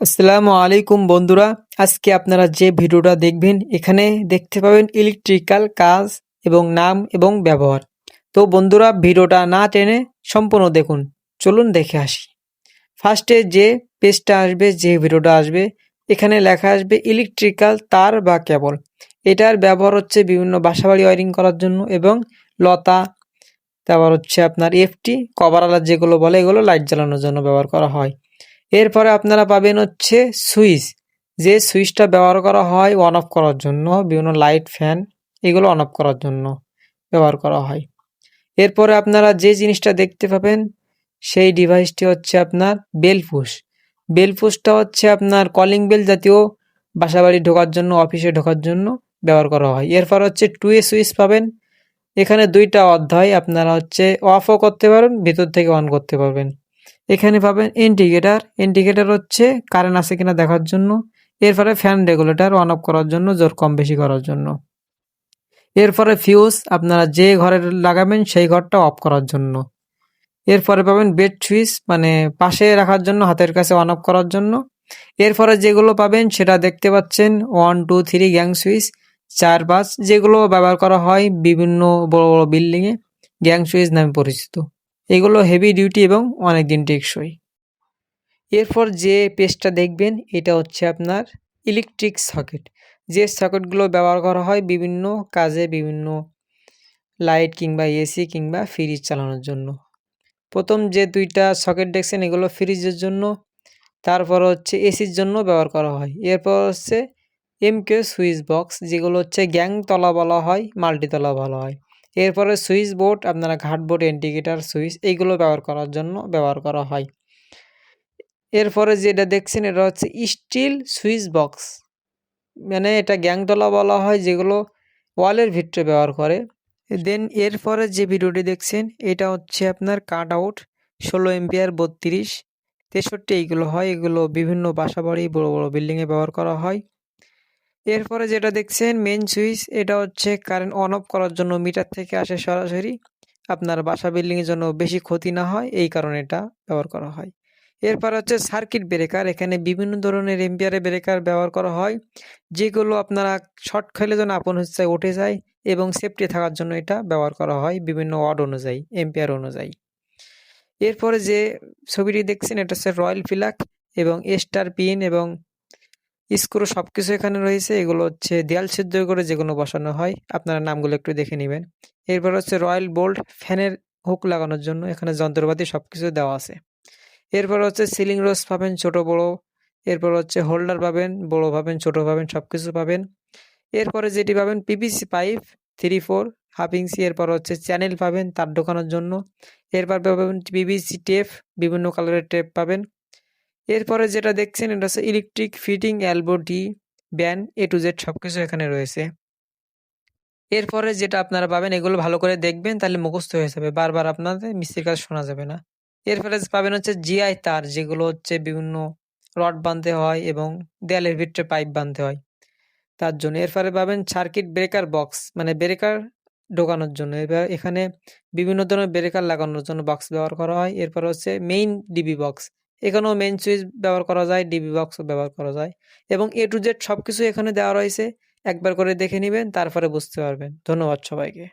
আসসালামু আলাইকুম বন্ধুরা, আজকে আপনারা যে ভিডিওটা দেখবেন, এখানে দেখতে পাবেন ইলেকট্রিক্যাল কাজ এবং নাম এবং ব্যবহার। তো বন্ধুরা, ভিডিওটা না টেনে সম্পূর্ণ দেখুন, চলুন দেখে আসি। ফার্স্টে যে পেজটা আসবে, যে ভিডিওটা আসবে, এখানে লেখা আসবে ইলেকট্রিক্যাল তার বা কেবল। এটার ব্যবহার হচ্ছে বিভিন্ন বাসাবাড়ি ওয়ারিং করার জন্য এবং লতা, তারপর হচ্ছে আপনার এফটি কভার আলার যেগুলো বলে, এগুলো লাইট জ্বালানোর জন্য ব্যবহার করা হয়। এরপরে আপনারা পাবেন হচ্ছে সুইচ। যে সুইচটা ব্যবহার করা হয় অন অফ করার জন্য, বিভিন্ন লাইট ফ্যান এগুলো অন অফ করার জন্য ব্যবহার করা হয়। এরপরে আপনারা যে জিনিসটা দেখতে পাবেন, সেই ডিভাইসটি হচ্ছে আপনার বেলপুশ বেলপুশটা হচ্ছে আপনার কলিং বেল জাতীয় বাসাবাড়ি ঢোকার জন্য অফিসে ঢোকার জন্য ব্যবহার করা হয়। এরপর হচ্ছে টু এ সুইচ পাবেন। এখানে দুইটা অধ্যায় আপনারা হচ্ছে অফও করতে পারেন ভিতর থেকে অন করতে পারবেন। এখানে পাবেন ইন্ডিকেটার ইন্ডিকেটার হচ্ছে কারেন্ট আছে কিনা দেখার জন্য। এরপরে ফ্যান রেগুলেটর অন অফ করার জন্য, জোর কম বেশি করার জন্য। এরপরে ফিউজ আপনারা যে ঘরে লাগাবেন সেই ঘরটা অফ করার জন্য। এরপরে পাবেন বেড সুইচ মানে পাশে রাখার জন্য, হাতের কাছে অন অফ করার জন্য। এরপরে যেগুলো পাবেন সেটা দেখতে পাচ্ছেন one two three gang switch চার, পাঁচ, যেগুলো ব্যবহার করা হয় বিভিন্ন বড় বড় বিল্ডিংয়ে গ্যাং সুইচ নামে পরিচিত। এগুলো হেভি ডিউটি এবং অনেক দিন টেকসই। এরপর যে পেজটা দেখবেন, এটা হচ্ছে আপনার ইলেকট্রিক সকেট যে সকেটগুলো ব্যবহার করা হয় বিভিন্ন কাজে, বিভিন্ন লাইট কিংবা এসি কিংবা ফ্রিজ চালানোর জন্য। প্রথম যে দুইটা সকেট দেখছেন, এগুলো ফ্রিজের জন্য। তারপর হচ্ছে এসির জন্য ব্যবহার করা হয়। এরপর হচ্ছে এমকে সুইচ বক্স যেগুলো হচ্ছে গ্যাং তলা বলা হয় মাল্টিতলা বলা হয়। এরপরে সুইচ বোর্ড, আপনারা ঘাট বোর্ড, ইন্ডিকেটার, সুইচ এইগুলো ব্যবহার করার জন্য ব্যবহার করা হয়। এরপরে যেটা দেখছেন, এটা হচ্ছে স্টিল সুইচ বক্স। মানে এটা গ্যাংতলা বলা হয়, যেগুলো ওয়ালের ভিতরে ব্যবহার করে। দেন এরপরে যে ভিডিওটি দেখছেন, এটা হচ্ছে আপনার কাট আউট ষোলো এমপিআর বত্রিশ, তেষট্টি, এইগুলো হয়। এগুলো বিভিন্ন বাসাবাড়ি, বড় বড় বিল্ডিংয়ে ব্যবহার করা হয়। এরপরে যেটা দেখছেন মেন সুইচ এটা হচ্ছে কারেন্ট অন অফ করার জন্য মিটার থেকে আসে সরাসরি। আপনার বাসা বিল্ডিংয়ের জন্য বেশি ক্ষতি না হয়, এই কারণে এটা ব্যবহার করা হয়। এরপর হচ্ছে সার্কিট ব্রেকার এখানে বিভিন্ন ধরনের এম্পিয়ারে ব্রেকার ব্যবহার করা হয়, যেগুলো আপনারা শর্ট খেলে যেন আপন হচ্ছে উঠে যায় এবং সেফটি থাকার জন্য এটা ব্যবহার করা হয় বিভিন্ন ওয়ার্ড অনুযায়ী এম্পিয়ার অনুযায়ী। এরপরে যে ছবিটি দেখছেন, এটা হচ্ছে রয়্যাল ফিলাক এবং স্টার পিন এবং স্ক্রু সব কিছু এখানে রয়েছে। এগুলো হচ্ছে দেয়াল ছিদ্র করে যেগুলো বসানো হয়। আপনারা নামগুলো একটু দেখে নেবেন। এরপর হচ্ছে রয়্যাল বোল্ট ফ্যানের হুক লাগানোর জন্য এখানে যন্ত্রপাতি সব কিছু দেওয়া আছে। এরপর হচ্ছে সিলিং রোজ পাবেন ছোট বড়। এরপর হচ্ছে হোল্ডার পাবেন, বড় পাবেন, ছোট পাবেন সব কিছু পাবেন। এরপরে যেটি পাবেন PPC pipe, three four, half inch. এরপর হচ্ছে চ্যানেল পাবেন তার ঢোকানোর জন্য। এরপর পাবেন পিভিসি টেপ, বিভিন্ন কালারের টেপ পাবেন। এরপরে যেটা দেখছেন, এটা হচ্ছে ইলেকট্রিক ফিটিং অ্যালবো ডি ব্যান এ টু জেড সব কিছু এখানে রয়েছে। এরপরে যেটা আপনারা পাবেন, এগুলো ভালো করে দেখবেন, তাহলে মুখস্থ হয়ে যাবে। বারবার আপনাদের মিস্ত্রির কাজ শোনা যাবে না। এরপরে পাবেন হচ্ছে জিআই তার, যেগুলো হচ্ছে বিভিন্ন রড বাঁধতে হয় এবং দেয়ালের ভিতরে পাইপ বাঁধতে হয় তার জন্য। এরপরে পাবেন সার্কিট ব্রেকার বক্স মানে ব্রেকার ঢোকানোর জন্য। এবার এখানে বিভিন্ন ধরনের ব্রেকার লাগানোর জন্য বক্স ব্যবহার করা হয়। এরপর হচ্ছে মেইন ডিবি বক্স এখানেও মেন সুইচ ব্যবহার করা যায় ডিবি বক্সও ব্যবহার করা যায় এবং এ টু জেড সব কিছু এখানে দেওয়া রয়েছে। একবার করে দেখে নেবেন, তারপরে বুঝতে পারবেন। ধন্যবাদ সবাইকে।